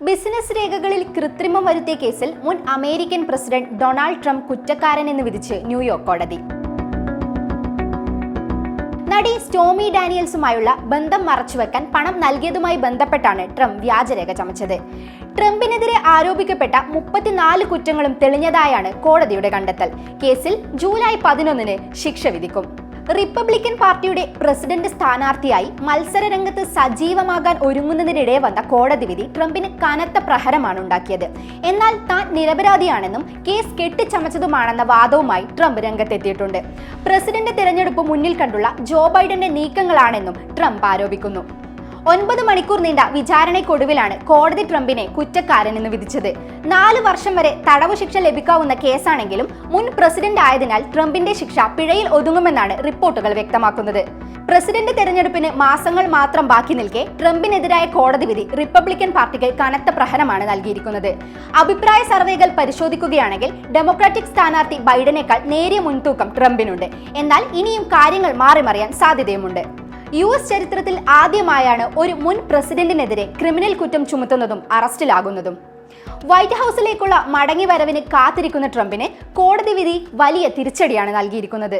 Business രേഖകളിൽ കൃത്രിമം വരുത്തിയ കേസിൽ മുൻ അമേരിക്കൻ പ്രസിഡന്റ് ഡൊണാൾഡ് ട്രംപ് കുറ്റക്കാരനെന്ന് വിധിച്ച് ന്യൂയോർക്ക് കോടതി. നടി സ്റ്റോമി ഡാനിയൽസുമായുള്ള ബന്ധം മറച്ചുവെക്കാൻ പണം നൽകിയതുമായി ബന്ധപ്പെട്ടാണ് ട്രംപ് വ്യാജരേഖ ചമച്ചത്. ട്രംപിനെതിരെ ആരോപിക്കപ്പെട്ട മുപ്പത്തിനാല് കുറ്റങ്ങളും തെളിഞ്ഞതായാണ് കോടതിയുടെ കണ്ടെത്തൽ. കേസിൽ ജൂലൈ പതിനൊന്നിന് ശിക്ഷ വിധിക്കും. റിപ്പബ്ലിക്കൻ പാർട്ടിയുടെ പ്രസിഡന്റ് സ്ഥാനാർത്ഥിയായി മത്സര രംഗത്ത് സജീവമാകാൻ ഒരുങ്ങുന്നതിനിടെ വന്ന കോടതി വിധി ട്രംപിന് കനത്ത പ്രഹരമാണ് ഉണ്ടാക്കിയത്. എന്നാൽ താൻ നിരപരാധിയാണെന്നും കേസ് കെട്ടിച്ചമച്ചതുമാണെന്ന വാദവുമായി ട്രംപ് രംഗത്തെത്തിയിട്ടുണ്ട്. പ്രസിഡന്റ് തിരഞ്ഞെടുപ്പ് മുന്നിൽ കണ്ടുള്ള ജോ ബൈഡന്റെ നീക്കങ്ങളാണെന്നും ട്രംപ് ആരോപിക്കുന്നു. ഒൻപത് മണിക്കൂർ നീണ്ട വിചാരണയ്ക്കൊടുവിലാണ് കോടതി ട്രംപിനെ കുറ്റക്കാരനെന്ന് വിധിച്ചത്. നാല് വർഷം വരെ തടവ് ശിക്ഷ ലഭിക്കാവുന്ന കേസാണെങ്കിലും മുൻ പ്രസിഡന്റ് ആയതിനാൽ ട്രംപിന്റെ ശിക്ഷ പിഴയിൽ ഒതുങ്ങുമെന്നാണ് റിപ്പോർട്ടുകൾ വ്യക്തമാക്കുന്നത്. പ്രസിഡന്റ് തെരഞ്ഞെടുപ്പിന് മാസങ്ങൾ മാത്രം ബാക്കി നിൽക്കെ ട്രംപിനെതിരായ കോടതി വിധി റിപ്പബ്ലിക്കൻ പാർട്ടിക്ക് കനത്ത പ്രഹരമാണ് നൽകിയിരിക്കുന്നത്. അഭിപ്രായ സർവേകൾ പരിശോധിക്കുകയാണെങ്കിൽ ഡെമോക്രാറ്റിക് സ്ഥാനാർത്ഥി ബൈഡനേക്കാൾ നേരിയ മുൻതൂക്കം ട്രംപിനുണ്ട്. എന്നാൽ ഇനിയും കാര്യങ്ങൾ മാറിമറിയാൻ സാധ്യതയുമുണ്ട്. യു എസ് ചരിത്രത്തിൽ ആദ്യമായാണ് ഒരു മുൻ പ്രസിഡന്റിനെതിരെ ക്രിമിനൽ കുറ്റം ചുമത്തുന്നതും അറസ്റ്റിലാകുന്നതും. വൈറ്റ് ഹൗസിലേക്കുള്ള മടങ്ങിവരവിന് കാത്തിരിക്കുന്ന ട്രംപിന് കോടതി വിധി വലിയ തിരിച്ചടിയാണ് നൽകിയിരിക്കുന്നത്.